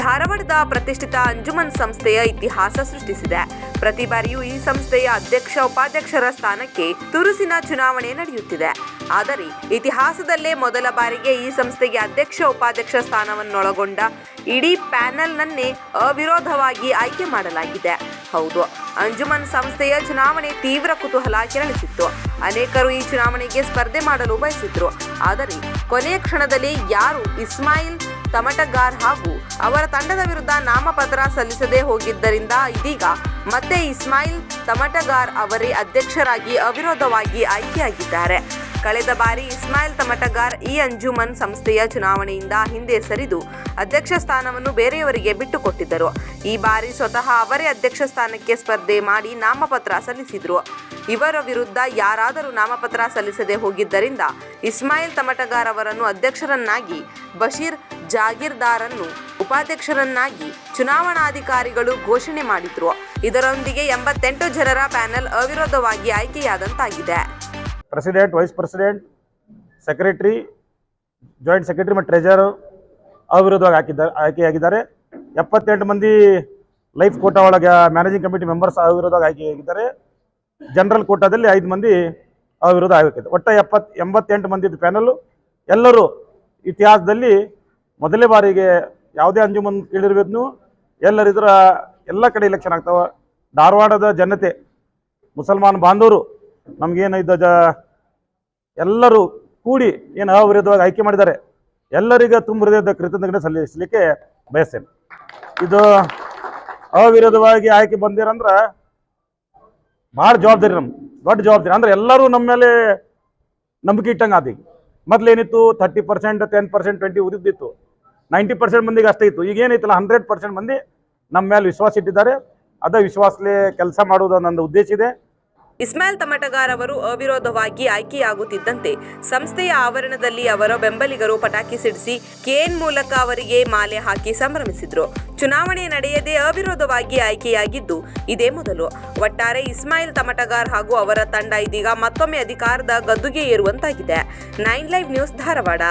ಧಾರವಾಡದ ಪ್ರತಿಷ್ಠಿತ ಅಂಜುಮನ್ ಸಂಸ್ಥೆಯ ಇತಿಹಾಸ ಸೃಷ್ಟಿಸಿದೆ. ಪ್ರತಿ ಬಾರಿಯೂ ಈ ಸಂಸ್ಥೆಯ ಅಧ್ಯಕ್ಷ ಉಪಾಧ್ಯಕ್ಷರ ಸ್ಥಾನಕ್ಕೆ ತುರುಸಿನ ಚುನಾವಣೆ ನಡೆಯುತ್ತಿದೆ. ಆದರೆ ಇತಿಹಾಸದಲ್ಲೇ ಮೊದಲ ಬಾರಿಗೆ ಈ ಸಂಸ್ಥೆಗೆ ಅಧ್ಯಕ್ಷ ಉಪಾಧ್ಯಕ್ಷ ಸ್ಥಾನವನ್ನೊಳಗೊಂಡ ಇಡೀ ಪ್ಯಾನೆಲ್ನನ್ನೇ ಅವಿರೋಧವಾಗಿ ಆಯ್ಕೆ ಮಾಡಲಾಗಿದೆ. ಹೌದು, ಅಂಜುಮನ್ ಸಂಸ್ಥೆಯ ಚುನಾವಣೆ ತೀವ್ರ ಕುತೂಹಲ ಕೆರಳಿಸಿತ್ತು. ಅನೇಕರು ಈ ಚುನಾವಣೆಗೆ ಸ್ಪರ್ಧೆ ಮಾಡಲು ಬಯಸಿದ್ರು. ಆದರೆ ಕೊನೆಯ ಕ್ಷಣದಲ್ಲಿ ಯಾರು ಇಸ್ಮಾಯಿಲ್ ತಮಟಗಾರ್ ಹಾಗೂ ಅವರ ತಂಡದ ವಿರುದ್ಧ ನಾಮಪತ್ರ ಸಲ್ಲಿಸದೆ ಹೋಗಿದ್ದರಿಂದ ಇದೀಗ ಮತ್ತೆ ಇಸ್ಮಾಯಿಲ್ ತಮಟಗಾರ್ ಅವರೇ ಅಧ್ಯಕ್ಷರಾಗಿ ಅವಿರೋಧವಾಗಿ ಆಯ್ಕೆಯಾಗಿದ್ದಾರೆ. ಕಳೆದ ಬಾರಿ ಇಸ್ಮಾಯಿಲ್ ತಮಟಗಾರ್ ಈ ಅಂಜುಮನ್ ಸಂಸ್ಥೆಯ ಚುನಾವಣೆಯಿಂದ ಹಿಂದೆ ಸರಿದು ಅಧ್ಯಕ್ಷ ಸ್ಥಾನವನ್ನು ಬೇರೆಯವರಿಗೆ ಬಿಟ್ಟುಕೊಟ್ಟಿದ್ದರು. ಈ ಬಾರಿ ಸ್ವತಃ ಅವರೇ ಅಧ್ಯಕ್ಷ ಸ್ಥಾನಕ್ಕೆ ಸ್ಪರ್ಧೆ ಮಾಡಿ ನಾಮಪತ್ರ ಸಲ್ಲಿಸಿದರು. ಇವರ ವಿರುದ್ಧ ಯಾರಾದರೂ ನಾಮಪತ್ರ ಸಲ್ಲಿಸದೆ ಹೋಗಿದ್ದರಿಂದ ಇಸ್ಮಾಯಿಲ್ ತಮಟಗಾರ್ ಅವರನ್ನು ಅಧ್ಯಕ್ಷರನ್ನಾಗಿ, ಬಶೀರ್ ಜಾಗೀರ್ದಾರನ್ನು ಉಪಾಧ್ಯಕ್ಷರನ್ನಾಗಿ ಚುನಾವಣಾಧಿಕಾರಿಗಳು ಘೋಷಣೆ ಮಾಡಿದ್ರು. ಇದರೊಂದಿಗೆ ಎಂಬತ್ತೆಂಟು ಜನರ ಪ್ಯಾನೆಲ್ ಅವಿರೋಧವಾಗಿ ಆಯ್ಕೆಯಾದಂತಾಗಿದೆ. President vice president secretary joint secretary ಮತ್ತು ಟ್ರೆಜರ್ ಅವಿರೋಧವಾಗಿ ಹಾಕಿದ್ದಾರೆ ಆಯ್ಕೆಯಾಗಿದ್ದಾರೆ. ಎಪ್ಪತ್ತೆಂಟು ಮಂದಿ ಲೈಫ್ ಕೋಟಾ ಒಳಗೆ ಮ್ಯಾನೇಜಿಂಗ್ ಕಮಿಟಿ ಮೆಂಬರ್ಸ್ ಅವಿರೋಧವಾಗಿ ಆಯ್ಕೆಯಾಗಿದ್ದಾರೆ. ಜನರಲ್ ಕೋಟಾದಲ್ಲಿ ಐದು ಮಂದಿ ಅವಿರೋಧ ಆಗಿದೆ ಒಟ್ಟು ಎಪ್ಪತ್ ಎಂಬತ್ತೆಂಟು ಮಂದಿದ್ದು ಪ್ಯಾನಲ್ಲು ಎಲ್ಲರೂ ಇತಿಹಾಸದಲ್ಲಿ ಮೊದಲೇ ಬಾರಿಗೆ ಯಾವುದೇ ಅಂಜುಮನ್ ಕೇಳಿರ್ಬೇಕು ಎಲ್ಲರಿದ್ರ ಎಲ್ಲ ಕಡೆ ಇಲೆಕ್ಷನ್ ಆಗ್ತಾವ. ಧಾರವಾಡದ ಜನತೆ, ಮುಸಲ್ಮಾನ್ ಬಾಂಧವರು ನಮಗೇನು ಇದ್ದ ಜ ಎಲ್ಲರೂ ಕೂಡಿ ಏನು ಅವಿರೋಧವಾಗಿ ಆಯ್ಕೆ ಮಾಡಿದ್ದಾರೆ, ಎಲ್ಲರಿಗೂ ತುಂಬ ಹೃದಯದ ಕೃತಜ್ಞತೆ ಸಲ್ಲಿಸಲಿಕ್ಕೆ ಬಯಸ್ತೇನೆ. ಇದು ಅವಿರೋಧವಾಗಿ ಆಯ್ಕೆ ಬಂದಿರಂದ್ರೆ ಭಾಳ ಜವಾಬ್ದಾರಿ ನಮ್ಗೆ ದೊಡ್ಡ ಜವಾಬ್ದಾರಿ. ಅಂದ್ರೆ ಎಲ್ಲರೂ ನಮ್ಮ ಮೇಲೆ ನಂಬಿಕೆ ಇಟ್ಟಂಗೆ ಆದಿ. ಈಗ ಮೊದ್ಲೇನಿತ್ತು thirty percent ten percent twenty ಉರಿದಿತ್ತು. Ninety percent ಮಂದಿಗೆ ಅಷ್ಟೇ ಇತ್ತು. ಈಗ ಏನೈತಲ್ಲ ಹಂಡ್ರೆಡ್ ಪರ್ಸೆಂಟ್ ಮಂದಿ ನಮ್ಮ ಮೇಲೆ ವಿಶ್ವಾಸ ಇಟ್ಟಿದ್ದಾರೆ. ಅದೇ ವಿಶ್ವಾಸಲೇ ಕೆಲಸ ಮಾಡೋದು ನನ್ನ ಉದ್ದೇಶ ಇದೆ. ಇಸ್ಮಾಯಿಲ್ ತಮಟಗಾರ್ ಅವರು ಅವಿರೋಧವಾಗಿ ಆಯ್ಕೆಯಾಗುತ್ತಿದ್ದಂತೆ ಸಂಸ್ಥೆಯ ಆವರಣದಲ್ಲಿ ಅವರ ಬೆಂಬಲಿಗರು ಪಟಾಕಿ ಸಿಡಿಸಿ ಕೇನ್ ಮೂಲಕ ಅವರಿಗೆ ಮಾಲೆ ಹಾಕಿ ಸಂಭ್ರಮಿಸಿದ್ರು. ಚುನಾವಣೆ ನಡೆಯದೆ ಅವಿರೋಧವಾಗಿ ಆಯ್ಕೆಯಾಗಿದ್ದು ಇದೇ ಮೊದಲು. ಒಟ್ಟಾರೆ ಇಸ್ಮಾಯಿಲ್ ತಮಟಗಾರ್ ಹಾಗೂ ಅವರ ತಂಡ ಇದೀಗ ಮತ್ತೊಮ್ಮೆ ಅಧಿಕಾರದ ಗದ್ದುಗೆ ಏರುವಂತಾಗಿದೆ. Nine live news Dharwad.